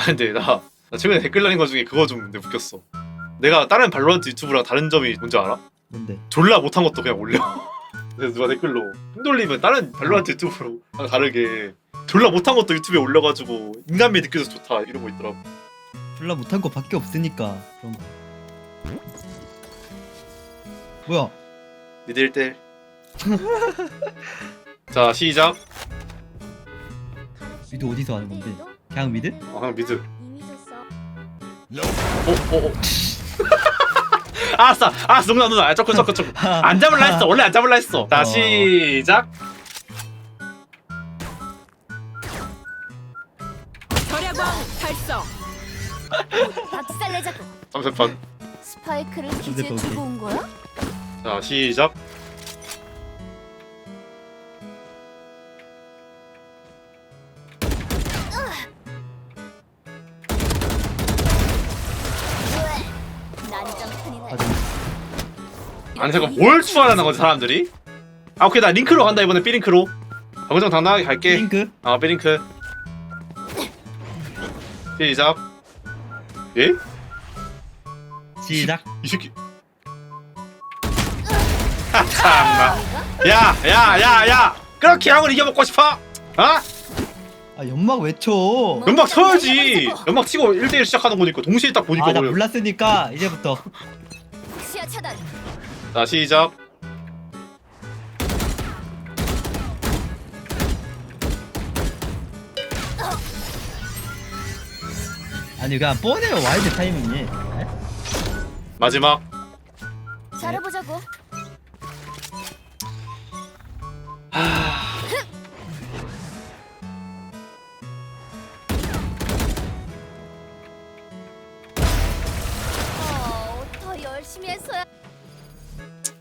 아 근데 나, 나 최근에 댓글 달린 거 중에 그거 좀 근데 웃겼어. 내가 다른 발로란트 유튜브랑 다른 점이 뭔지 알아? 뭔데? 졸라 못한 것도 그냥 올려. 그래서 누가 댓글로 힘돌리면 다른 발로란트 유튜브랑 다르게 졸라 못한 것도 유튜브에 올려가지고 인간미 느껴서 좋다 이런 거 있더라고. 졸라 못한 거 밖에 없으니까 그런 거. 뭐야? 니들 때. 자 시작. 미드 어디서 하는 건데? 그냥 미드? 아 그냥 미드. 이미 줬어. 어, 어, 어. 알았어, 알았어, 농담, 농담. 조금, 조금, 조금. 안 잡을라 했어. 원래 안 잡을라 했어. 자, 어. 시작. 절야광 달성. 박살내자고. 3세판. 스파이크를 기지에 또 두고 온 거야? 자, 시작. 아니, 잠깐, 뭘 추하라는 거지, 사람들이? 아, 오케이, 나 링크로 간다, 이번에 B링크로. 정정 당당하게 갈게. 핑크? 아, B링크. 시작. 예? 시작. 이 새끼. 아, 참나. 야, 야, 야, 야! 그렇게 형을 이겨먹고 싶어? 어? 아 연막 왜 쳐? 연막 쳐야지. 연막 치고 1대1 시작하는 거니까 동시에 딱 보니까 아 나. 몰랐으니까 이제부터 시야 차단. 자 시작. 아니 그냥 뻔해요 와이드 타이밍이. 에? 마지막. 잘해보자고.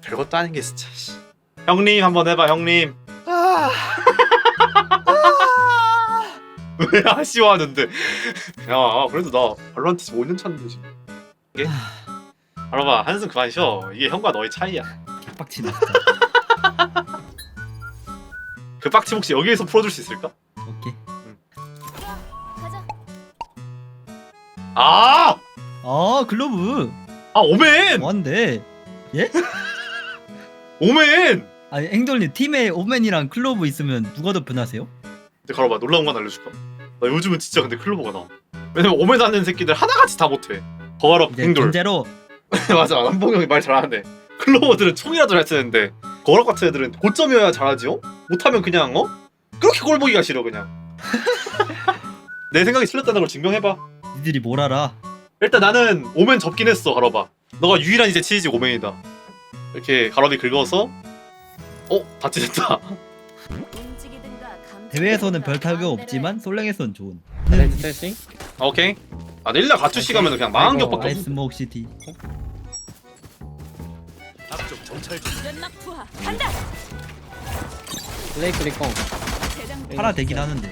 별것도 아닌 게 진짜. 씨. 형님 한번 해봐 형님. 왜 아쉬워하는데? 야 그래도 나 발로란트 5년 차인데 지금. 이게? 알아봐 한숨 그만 쉬어. 이게 형과 너의 차이야. 개빡치네 진짜. 그 빡침 혹시 여기에서 풀어줄 수 있을까? 오케이. 가자. 아! 아 글로브. 아 오멘! 뭔데? 오멘! 아니 행돌님 팀에 오맨이랑 클로브 있으면 누가 더 편하세요? 근데 가로봐 놀라운 건 알려줄까? 나 요즘은 진짜 근데 클로버가 나. 왜냐면 오멘 하는 새끼들 하나같이 다 못해. 이제 행돌. 견제로 맞아 남봉 형이 말 잘하는데 클로버들은 총이라도 잘 쓰는데 거락 같은 애들은 고점이어야 잘하지 어? 못하면 그냥 어? 그렇게 꼴 보기가 싫어 그냥 내 생각이 틀렸다는 걸 증명해봐 니들이 뭘 알아? 일단 나는 오멘 접긴 했어 가로봐 너가 유일한 이제 치즈 오멘이다 이렇게 가로비 긁어서 어? 다 찢었다 움직이든가 감지. 대회에서는 별 타격 없지만 솔랭에서는 좋은. 레드 세싱? 아, 오케이 아 내일날 가투시 가면 그냥 망한 격밖에 없어 아이스모크 시티. 연막 투하. 간다. 블레이크 리콘 팔아 되긴 하는데.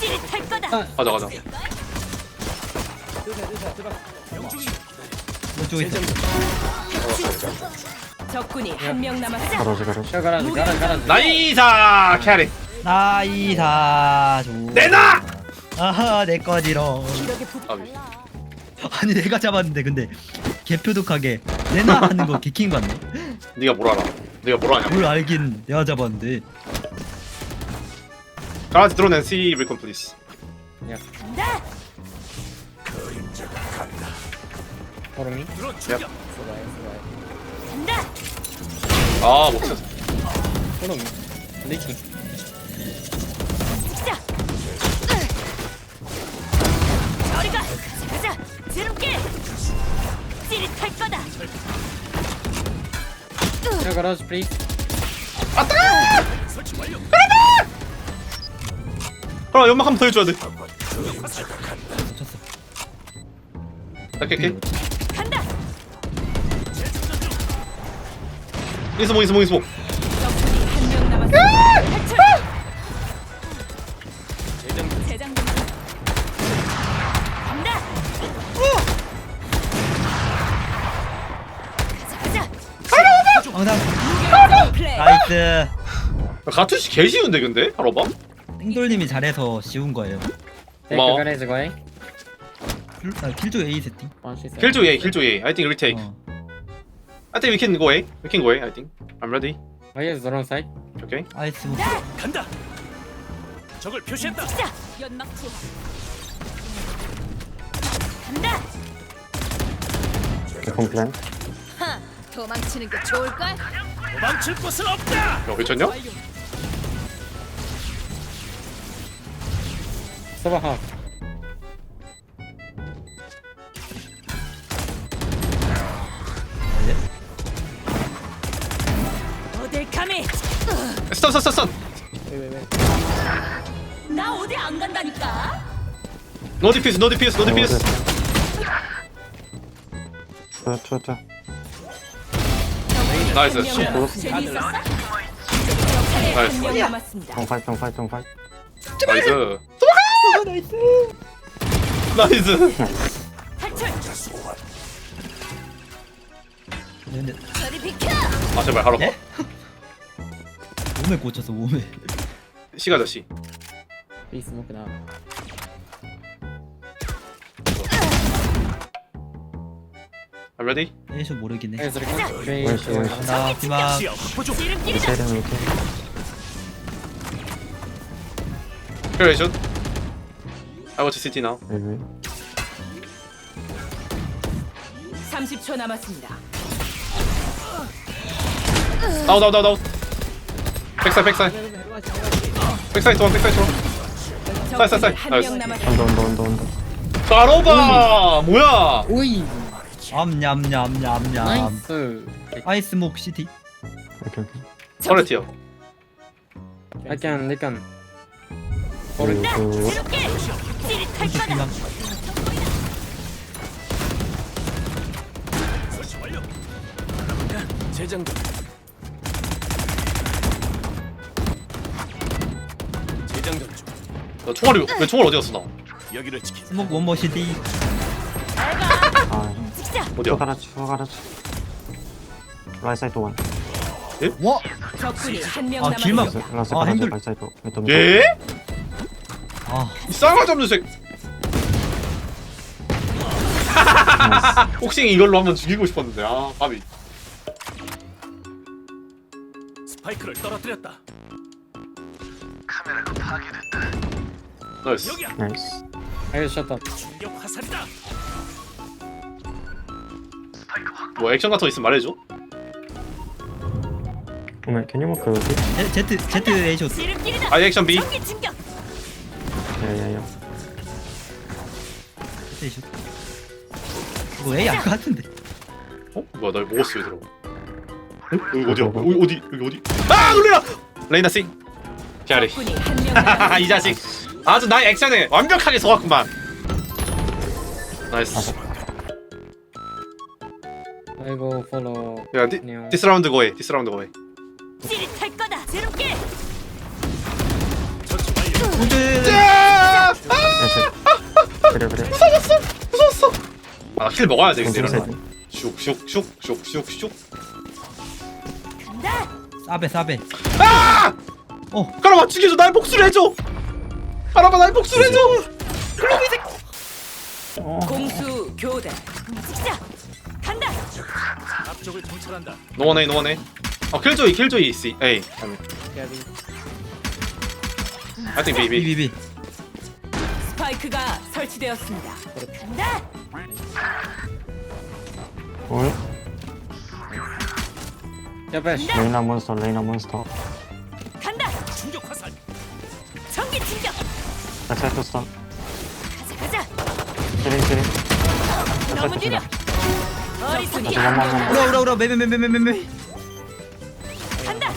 찌릿할 거다. 가자 가자 이쪽에 있어. 적군이 한 명 남았다. 저 가라앉 가라앉 가라앉 나이사 캐리 나이사 조. 내놔! 아하 내 거지롱. 기력의 부. 아비 아니 내가 잡았는데 근데 개표독하게 내나 하는 거 개킹 받네. 네가 뭘 알아 네가 뭘 아냐 뭘 알긴 내가 잡았는데. 가라지 드론앤 시 리콘 플리스 간다. 포르미 얍. 수고해 수고해 간다. 아 못쳤어 포르미 블레이킹 시작. 저리 가. 가자. 지름길. 찌릿할 거다. 저 가라앉 플리즈 그럼 연막 한 번 더 해줘야 돼 쳤어. 오케이 오케이 이스모 이스모 이스모 적군이 한명 남았다. 탈출. 재장 중. 간다. 가자 가자. 엉당. 무결점 플레이. 나이스. 가투시 개 쉬운데 근데? 바로 봐 땡돌님이 잘해서 쉬운 거예요. 고마워. 아, 킬조 A 세팅. Said. 킬조 A 킬조 A I think retake 어. I think we can go A we can go A I think I'm ready Why is the wrong side? okay 아이스 뭐 간다. 적을 표시했다. 자, 연막 투하. 간다. 하, 도망치는 게 좋을걸? 도망칠 곳은 없다. 야 괜찮냐? Half. 어 Wait, wait, wait. 나 어디 안 간다니까. 노 디 피스 노 디 피스 노 디 피스 나이스 한명 남았- 재미있었어? 적군이 나이스. 한명 남았습니다. 나이스 나이스 탈출. 저리 비켜! 아 제발 하러 네? 몸에 꽂혔어 몸에. 시가 저씨 B smoke now. I'm ready 에이쇼 모르긴 해. B. uh, 나 중. 지름길이다. Creation I watch city now 30초 남았습니다. 다운 다운 백사이 백사이 백사이 좋아 백사이 좋아 쌀, 쌀, 쌀. 한명 나이스. 남았습니다. 까로바 뭐야 Ui. 암냠냠냠냠. Nice. 아이스 목 시티. 터렛이요 I can, they can. Orange. 지름길. 찌릿할 거다. 디막. 설치 완료. 재장전. 재장전 나 총알이 왜 총알 어디 갔어 나 여기를. 스목 원모 시티. 찍자. 어디야 와. 적군이 한 명 아 길막. 남았습니다. 아 핸들. 예? 아 이 쌍화 잡는 새 혹시 이걸로 한번 죽이고 싶었는데 아 까비 스파이크를 떨어뜨렸다. 나이스 will shut up. 충격 화살이다. 뭐 액션 같은 거 있으면 말해줘 제- 제트 제트 에이쇼. 지름길이다. 아 액션 B 전기 진격. 이거 A 알것 같은데. 어? 뭐야 날 먹었어 얘들아 응? 여기 어디야? 여기 어디? 여기 어디? 아 놀래라! 레이나 적군이 한명 남았습니다. 이 자식 아주 나의 액션에 완벽하게 속았구만 나이스 I go follow. 야 디, Neo. 디스 라운드 고해 디스 라운드 고해 찌릿할 거다. 무서웠어 무서웠어 아킬 먹어야 돼 근데 이러면 슉슉슉슉슉슉 간다. 싸베 싸베. 아! 어. 까라마 죽여줘 날 복수를 해줘 까라마 날 복수를 해줘 공수 교대. 찍자. 간다. 앞쪽을 정찰한다. 노원해 노원해 어 킬조이 킬조이 A Yeah, B. I think B B 비비비. 스파이크가 설치되었습니다. 간다. Yeah, bash. 간다. 충격 화살. 전기 진격. 가자 가자. 너무 느려. 어리순이 한명 우라 우라 우라 메메메메메메. 간다.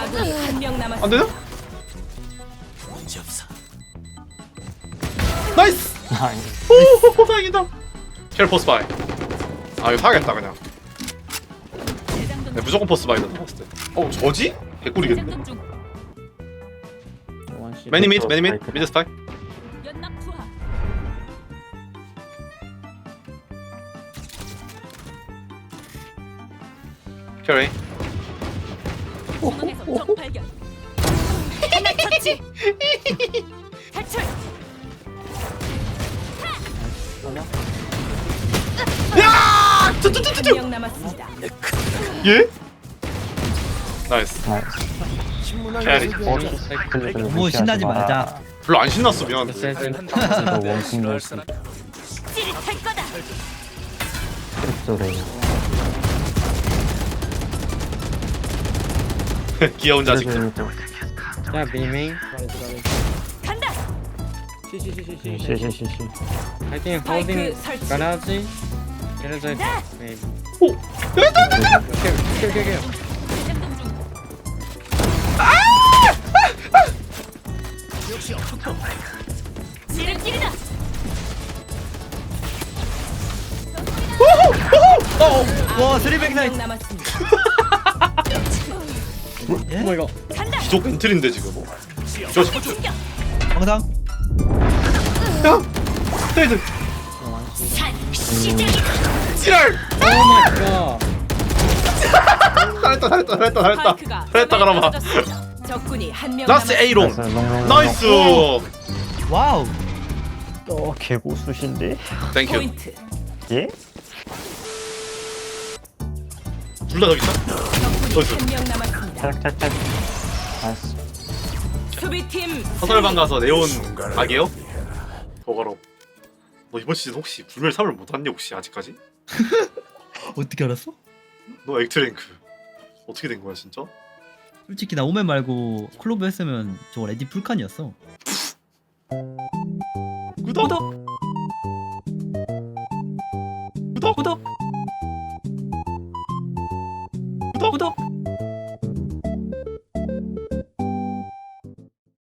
아군이 한명. 안 되나? 문제 없어. 나이스 오 다행이다 켈 포스 바이 아 이거 사야겠다 그냥 재장전 네, 무조건 포스 바이다 봤을 때어 저지? 개꿀이겠는데 재장전 중. One shit. 매니 미드 매니 미드 미드 스파이 연막 투하. 켈 A 중앙에서 적 발견. 해야지. 탈출. 한명 남았습니다. 예? 나이스. 캐리. 너무 신나지 말자 별로 안 신났어 미안한데. 찌릿할 거다. 귀여운 자식. yeah, beaming. 간다. 설치. is a 간다. maybe. 오. Kill, kill. 재작동 지름길이다. 와 스리백 한 나이트 명 남았습니다. Oh my god. 간다. 기족 벤틀인데 지금. 저 저- 충격. 황상 야. 헤드. 시작이다. 지랄. Oh my god. 잘했다 잘했다 잘했다 잘했다. 파이크가 잘했다 그라마. 떨어졌습니다. 적군이 한명 라스 A롱. 나이스. 와우 어 개고수신데? 땡큐. 포인트. 예? 둘다 있다. 적군이? 한명 남았습니다. 나이스 수비팀 사설방 가서 네온 악이요? 버거로. 너 이번 시즌 혹시 불멸 3을 못 왔니 혹시 아직까지? 어떻게 알았어? 너 액트랭크 어떻게 된 거야 진짜? 솔직히 나 오멘 말고 클로브 했으면 저거 레디 풀칸이었어 구독.